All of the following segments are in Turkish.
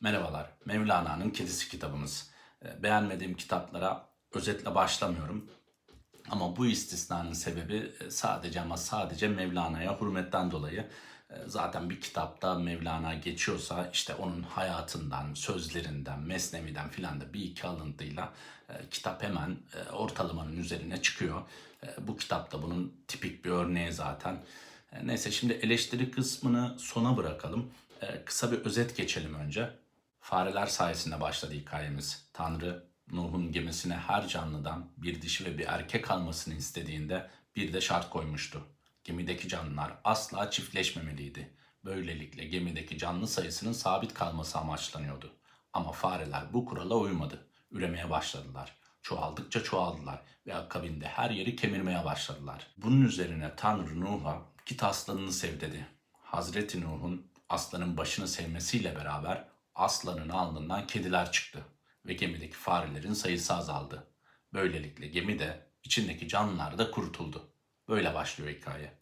Merhabalar, Mevlana'nın Kedisi kitabımız. Ee, Beğenmediğim kitaplara özetle başlamıyorum. Ama bu istisnanın sebebi e, sadece ama sadece Mevlana'ya hürmetten dolayı. E, Zaten bir kitapta Mevlana geçiyorsa işte onun hayatından, sözlerinden, mesneviden filan da bir iki alıntıyla e, kitap hemen e, ortalamanın üzerine çıkıyor. Bu kitapta bunun tipik bir örneği zaten. Neyse şimdi eleştiri kısmını sona bırakalım. Kısa bir özet geçelim önce. Fareler sayesinde başladı hikayemiz. Tanrı Nuh'un gemisine her canlıdan bir dişi ve bir erkek almasını istediğinde bir de şart koymuştu. Gemideki canlılar asla çiftleşmemeliydi. Böylelikle gemideki canlı sayısının sabit kalması amaçlanıyordu. Ama fareler bu kurala uymadı. Üremeye başladılar. Çoğaldıkça çoğaldılar ve akabinde her yeri kemirmeye başladılar. Bunun üzerine Tanrı Nuh'a git aslanını sev dedi. Hazreti Nuh'un aslanın başını sevmesiyle beraber aslanın alnından kediler çıktı ve gemideki farelerin sayısı azaldı. Böylelikle gemi de içindeki canlılar da kurtuldu. Böyle başlıyor hikaye.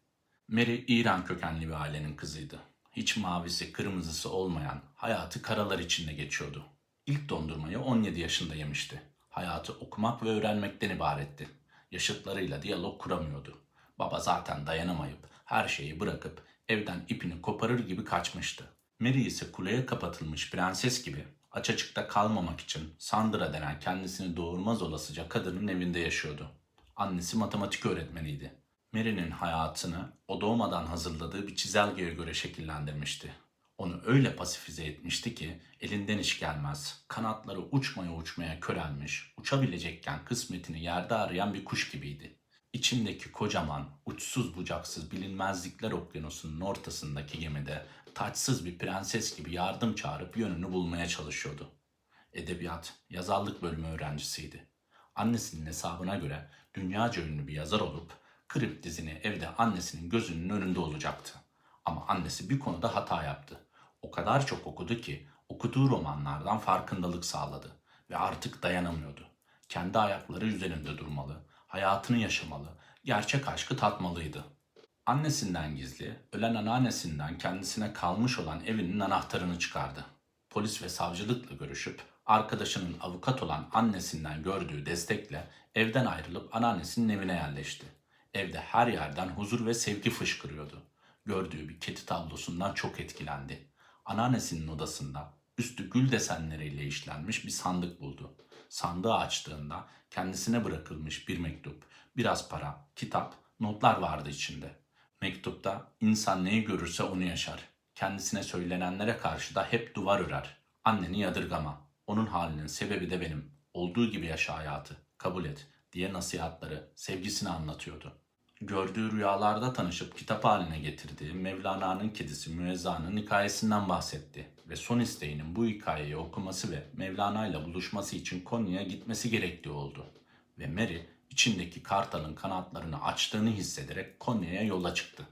Mary İran kökenli bir ailenin kızıydı. Hiç mavisi kırmızısı olmayan hayatı karalar içinde geçiyordu. İlk dondurmayı 17 yaşında yemişti. Hayatı okumak ve öğrenmekten ibaretti. Yaşıtlarıyla diyalog kuramıyordu. Baba zaten dayanamayıp her şeyi bırakıp evden ipini koparır gibi kaçmıştı. Mary ise kuleye kapatılmış prenses gibi aç açıkta kalmamak için Sandra denen kendisini doğurmaz olasıca kadının evinde yaşıyordu. Annesi matematik öğretmeniydi. Mary'nin hayatını o doğmadan hazırladığı bir çizelgeye göre şekillendirmişti. Onu öyle pasifize etmişti ki elinden iş gelmez. Kanatları uçmaya uçmaya körelmiş, uçabilecekken kısmetini yerde arayan bir kuş gibiydi. İçindeki kocaman, uçsuz bucaksız bilinmezlikler okyanusunun ortasındaki gemide taçsız bir prenses gibi yardım çağırıp yönünü bulmaya çalışıyordu. Edebiyat, yazarlık bölümü öğrencisiydi. Annesinin hesabına göre dünyaca ünlü bir yazar olup Krip dizini evde annesinin gözünün önünde olacaktı. Ama annesi bir konuda hata yaptı. O kadar çok okudu ki okuduğu romanlardan farkındalık sağladı ve artık dayanamıyordu. Kendi ayakları üzerinde durmalı, hayatını yaşamalı, gerçek aşkı tatmalıydı. Annesinden gizli, ölen anneannesinden kendisine kalmış olan evinin anahtarını çıkardı. Polis ve savcılıkla görüşüp arkadaşının avukat olan annesinden gördüğü destekle evden ayrılıp anneannesinin evine yerleşti. Evde her yerden huzur ve sevgi fışkırıyordu. Gördüğü bir kedi tablosundan çok etkilendi. Anneannesinin odasında üstü gül desenleriyle işlenmiş bir sandık buldu. Sandığı açtığında kendisine bırakılmış bir mektup, biraz para, kitap, notlar vardı içinde. Mektupta insan neyi görürse onu yaşar. Kendisine söylenenlere karşı da hep duvar örer. Anneni yadırgama. Onun halinin sebebi de benim. Olduğu gibi yaşa hayatı. Kabul et diye nasihatları, sevgisini anlatıyordu. Gördüğü rüyalarda tanışıp kitap haline getirdiği Mevlana'nın kedisi Müezza'nın hikayesinden bahsetti ve son isteğinin bu hikayeyi okuması ve Mevlana ile buluşması için Konya'ya gitmesi gerektiği oldu. Ve Mary içindeki kartalın kanatlarını açtığını hissederek Konya'ya yola çıktı.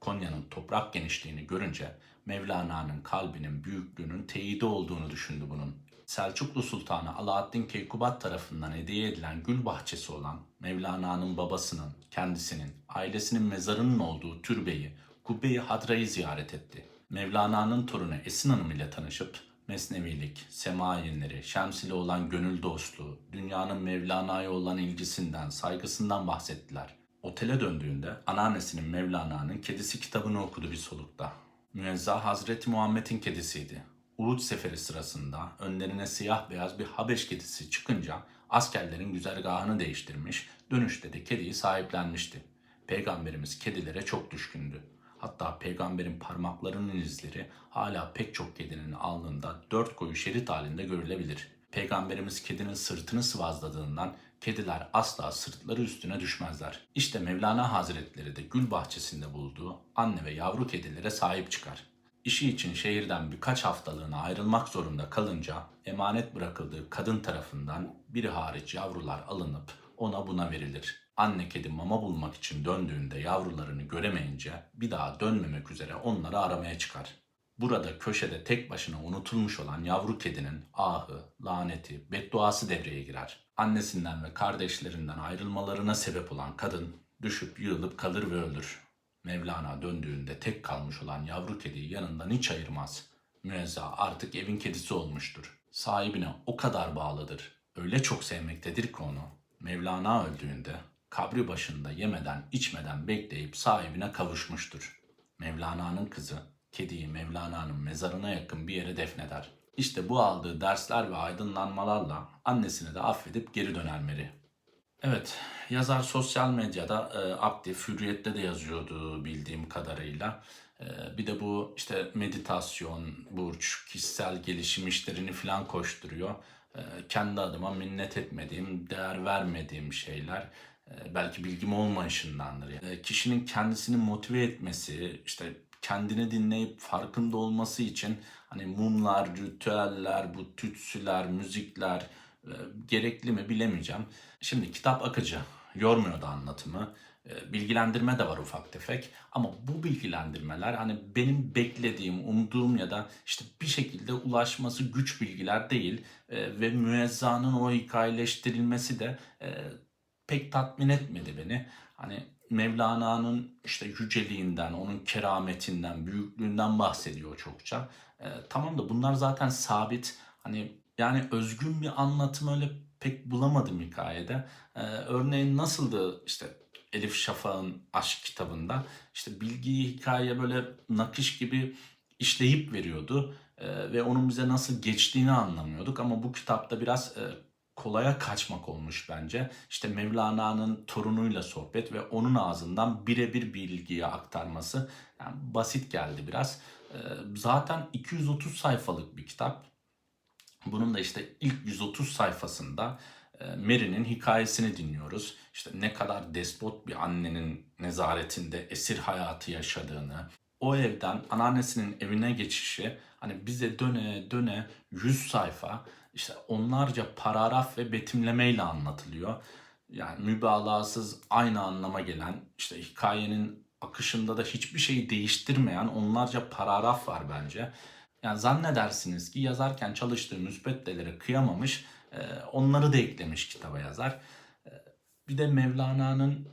Konya'nın toprak genişliğini görünce Mevlana'nın kalbinin büyüklüğünün teyidi olduğunu düşündü bunun. Selçuklu Sultanı Alaaddin Keykubat tarafından hediye edilen gül bahçesi olan Mevlana'nın babasının, kendisinin, ailesinin mezarının olduğu türbeyi, Kubbe-i Hadra'yı ziyaret etti. Mevlana'nın torunu Esin Hanım ile tanışıp mesnevilik, sema ayinleri, Şems ile olan gönül dostluğu, dünyanın Mevlana'ya olan ilgisinden, saygısından bahsettiler. Otele döndüğünde anneannesinin Mevlana'nın kedisi kitabını okudu bir solukta. Müezza Hazreti Muhammed'in kedisiydi. Uruç seferi sırasında önlerine siyah beyaz bir Habeş kedisi çıkınca askerlerin güzergahını değiştirmiş, dönüşte de kediyi sahiplenmişti. Peygamberimiz kedilere çok düşkündü. Hatta peygamberin parmaklarının izleri hala pek çok kedinin alnında dört koyu şerit halinde görülebilir. Peygamberimiz kedinin sırtını sıvazladığından kediler asla sırtları üstüne düşmezler. İşte Mevlana Hazretleri de gül bahçesinde bulduğu anne ve yavru kedilere sahip çıkar. İşi için şehirden birkaç haftalığına ayrılmak zorunda kalınca emanet bırakıldığı kadın tarafından biri hariç yavrular alınıp ona buna verilir. Anne kedi mama bulmak için döndüğünde yavrularını göremeyince bir daha dönmemek üzere onları aramaya çıkar. Burada köşede tek başına unutulmuş olan yavru kedinin ahı, laneti, bedduası devreye girer. Annesinden ve kardeşlerinden ayrılmalarına sebep olan kadın düşüp yığılıp kalır ve ölür. Mevlana döndüğünde tek kalmış olan yavru kediyi yanından hiç ayırmaz. Müezza artık evin kedisi olmuştur. Sahibine o kadar bağlıdır. Öyle çok sevmektedir ki onu. Mevlana öldüğünde kabri başında yemeden içmeden bekleyip sahibine kavuşmuştur. Mevlana'nın kızı kediyi Mevlana'nın mezarına yakın bir yere defneder. İşte bu aldığı dersler ve aydınlanmalarla annesini de affedip geri döner Mary. Evet, yazar sosyal medyada e, aktif, hürriyette de yazıyordu bildiğim kadarıyla. E, bir de bu işte meditasyon, burç, kişisel gelişim işlerini falan koşturuyor. E, kendi adıma minnet etmediğim, değer vermediğim şeyler. E, belki bilgim olmayışındandır. E, kişinin kendisini motive etmesi, işte kendini dinleyip farkında olması için hani mumlar, ritüeller, bu tütsüler, müzikler e, gerekli mi bilemeyeceğim. Şimdi kitap akıcı, yormuyor da anlatımı. E, Bilgilendirme de var ufak tefek ama bu bilgilendirmeler hani benim beklediğim, umduğum ya da işte bir şekilde ulaşması güç bilgiler değil E, ve müezzanın o hikayeleştirilmesi de e, pek tatmin etmedi beni. Hani Mevlana'nın işte yüceliğinden, onun kerametinden, büyüklüğünden bahsediyor çokça. Ee, tamam da bunlar zaten sabit. Hani yani özgün bir anlatım öyle pek bulamadım hikayede. Ee, örneğin nasıldı işte Elif Şafak'ın aşk kitabında işte bilgiyi hikayeye böyle nakış gibi işleyip veriyordu. Ee, ve onun bize nasıl geçtiğini anlamıyorduk ama bu kitapta biraz e, kolaya kaçmak olmuş bence. İşte Mevlana'nın torunuyla sohbet ve onun ağzından birebir bilgiyi aktarması yani basit geldi biraz. Ee, zaten 230 sayfalık bir kitap. Bunun da işte ilk 130 sayfasında e, Mary'nin hikayesini dinliyoruz. İşte ne kadar despot bir annenin nezaretinde esir hayatı yaşadığını, o evden anneannesinin evine geçişi hani bize döne döne 100 sayfa işte onlarca paragraf ve betimlemeyle anlatılıyor. Yani mübalağasız aynı anlama gelen işte hikayenin akışında da hiçbir şeyi değiştirmeyen onlarca paragraf var bence. Yani zannedersiniz ki yazarken çalıştığı müsbettelere kıyamamış, e, onları da eklemiş kitaba yazar. E, Bir de Mevlana'nın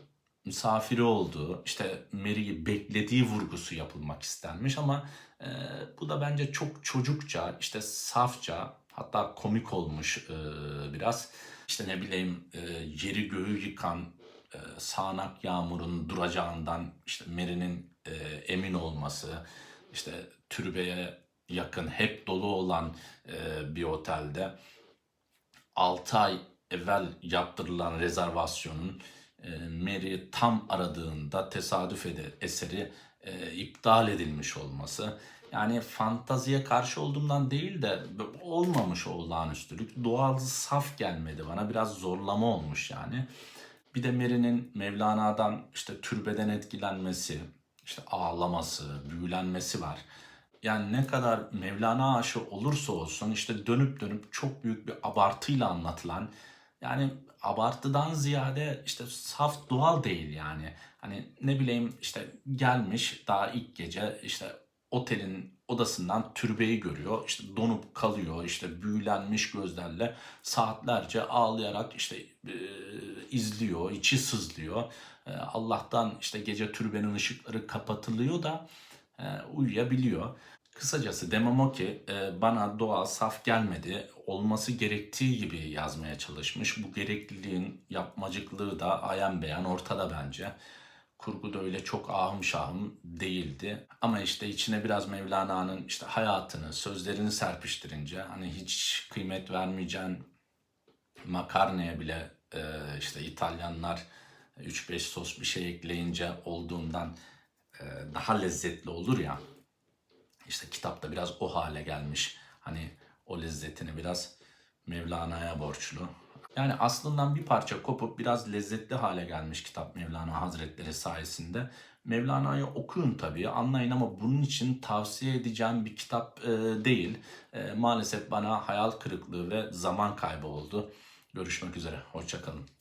misafiri olduğu, işte Mary'i beklediği vurgusu yapılmak istenmiş ama e, bu da bence çok çocukça, işte safça, hatta komik olmuş biraz. İşte ne bileyim yeri göğü yıkan e, sağanak yağmurun duracağından işte Mary'nin e, emin olması, işte türbeye yakın hep dolu olan e, bir otelde 6 ay evvel yaptırılan rezervasyonun e, Mary tam aradığında tesadüf ede eseri e, iptal edilmiş olması. Yani fantaziye karşı olduğumdan değil de olmamış olağanüstülük. Doğal saf gelmedi bana. Biraz zorlama olmuş yani. Bir de Mary'nin Mevlana'dan işte türbeden etkilenmesi, işte ağlaması, büyülenmesi var. Yani ne kadar Mevlana aşığı olursa olsun işte dönüp dönüp çok büyük bir abartıyla anlatılan yani abartıdan ziyade işte saf doğal değil yani. Hani ne bileyim işte gelmiş daha ilk gece işte otelin odasından türbeyi görüyor. işte donup kalıyor. işte büyülenmiş gözlerle saatlerce ağlayarak işte e, izliyor. içi sızlıyor. E, Allah'tan işte gece türbenin ışıkları kapatılıyor da e, uyuyabiliyor. Kısacası demem o ki e, bana doğal saf gelmedi. Olması gerektiği gibi yazmaya çalışmış. Bu gerekliliğin yapmacıklığı da ayan beyan ortada bence. Kurgu da öyle çok ahım şahım değildi. Ama işte içine biraz Mevlana'nın işte hayatını, sözlerini serpiştirince hani hiç kıymet vermeyeceğin makarnaya bile e, işte İtalyanlar 3-5 sos bir şey ekleyince olduğundan daha lezzetli olur ya. İşte kitapta biraz o hale gelmiş. Hani o lezzetini biraz Mevlana'ya borçlu. Yani aslından bir parça kopup biraz lezzetli hale gelmiş kitap Mevlana Hazretleri sayesinde. Mevlana'yı okuyun tabii, anlayın ama bunun için tavsiye edeceğim bir kitap e, değil. E, maalesef bana hayal kırıklığı ve zaman kaybı oldu. Görüşmek üzere, hoşçakalın.